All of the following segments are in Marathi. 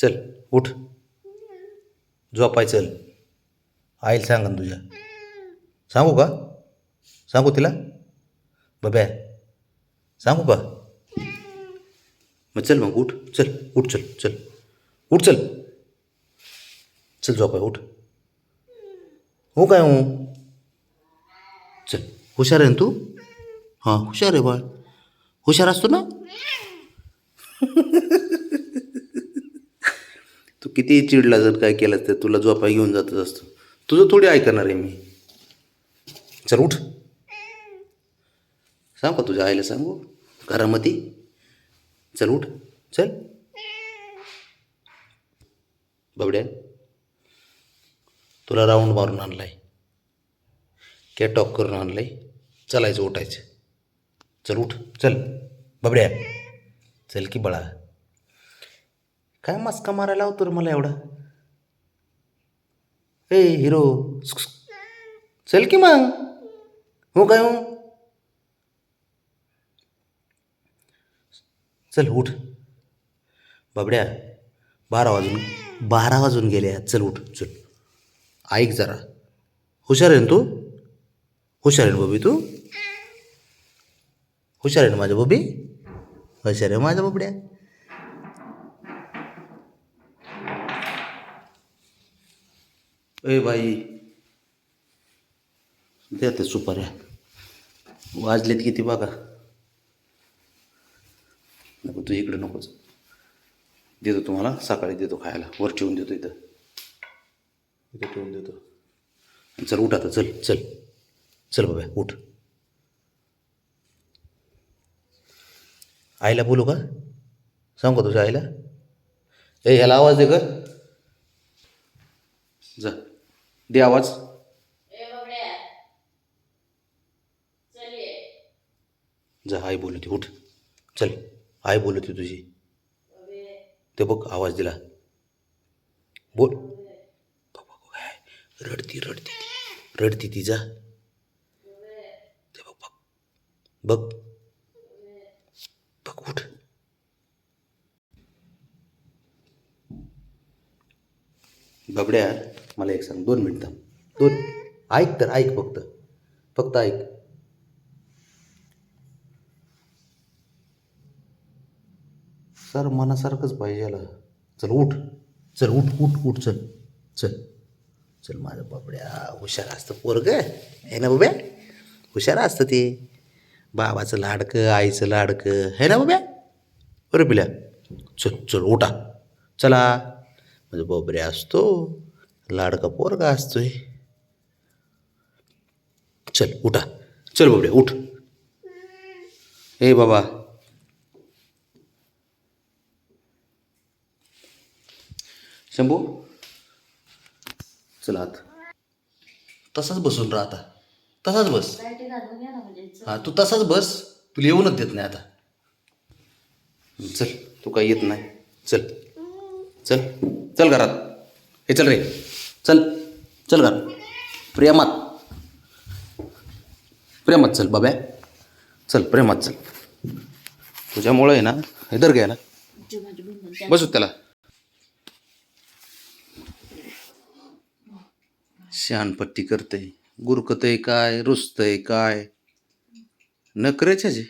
चल उठ. झोपाय चल. आईल सांगा ना तुझ्या. सांगू का? सांगू तिला? बब्या सांगू का? मग चल मग उठ. चल उठ चल चल. उठ चल. चल झोपाय उठ. हो काय हो? चल हुशार आहे ना तू? हां हुशार आहे बाळ. हुशार असतो ना? तू किती चिडला जर काय केलं तर तुला झोपा घेऊन जातच असतो. तुझं थोडी ऐकणार आहे मी. चल उठ. सांग का तुझ्या आईला सांगू? घरामध्ये? चल उठ. चल. बाबड्या तुला राऊंड मारून आणलाय. कॅटॉक करून आणलाय. चलायचं उठायचं. चल उठ. चल. बाबड्या. चल की बळा. काय मस्का मारायला लावतो रे मला एवढा? ए हिरो चल की मग. हो काय हो? चल उठ. बाबड्या बारा वाजून बारा वाजून गेले चल उठ चल. ऐक जरा. हुशार आहे ना तू? हुशार आहे ना बबी तू? हुशार आहे ना माझ्या बबी? हुशार आहे हो माझ्या बाबड्या? ए बाई. द्या ते सुपाऱ्या. वाजलेत किती बघा. नको तू इकडे नकोच देतो तुम्हाला सकाळी देतो खायला. वर ठेवून देतो इथं. इथं ठेवून देतो. चल उठ आता. चल चल. चल बाबा उठ. आईला बोलू का? सांगू का तुझ्या आईला? ए ह्याला आवाज दे कर जा. दे आवाज. जा आई बोलती उठ. चल आई बोलती तुझी. ते बघ आवाज दिला. बोल. रडती रडती. रडती ती जा. ते बघ बघ. बघ उठ बाबड्या मला एक सांग दोन मिनटं दोन ऐक तर ऐक फक्त. फक्त ऐक. सर मनासारखंच पाहिजे याला. चल उठ. चल उठ उठ उठ चल. चल. चल माझं बाबड्या हुशार असतं पोरग आहे. ना बाब्या? हुशार असतं ते. बाबाचं लाडकं आईचं लाडकं. है ना बाब्या? बरं पिल्या. चल चल उठा. चला. म्हणजे बाबऱ्या असतो लाडका पोरगा असतोय. चल उठा. चल बाबड्या उठ. ए बाबा. शंभू. चला आत. तसाच बसून राहा आता. तसाच बस. हा तू तसाच बस. तुला येऊनच देत नाही आता. चल तू काही येत नाही. चल. चल चल घरात. हे चल रे. चल चल घरात. प्रेमात. प्रेमात चल बाब्या. चल प्रेमात चल. तुझ्यामुळं आहे ना हैदर घ्यायला बसू त्याला. शहाणपट्टी करतय. गुरकतय काय रुसतय काय. नकरेच्या जे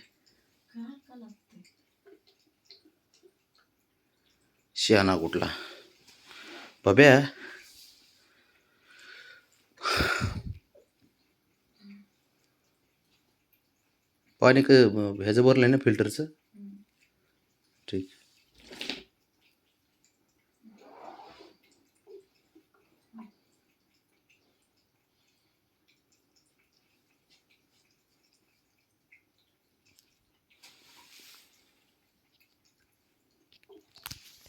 शहाणा कुठला? बाब्या पाणी क ह्याचं भरलं आहे ना फिल्टरचं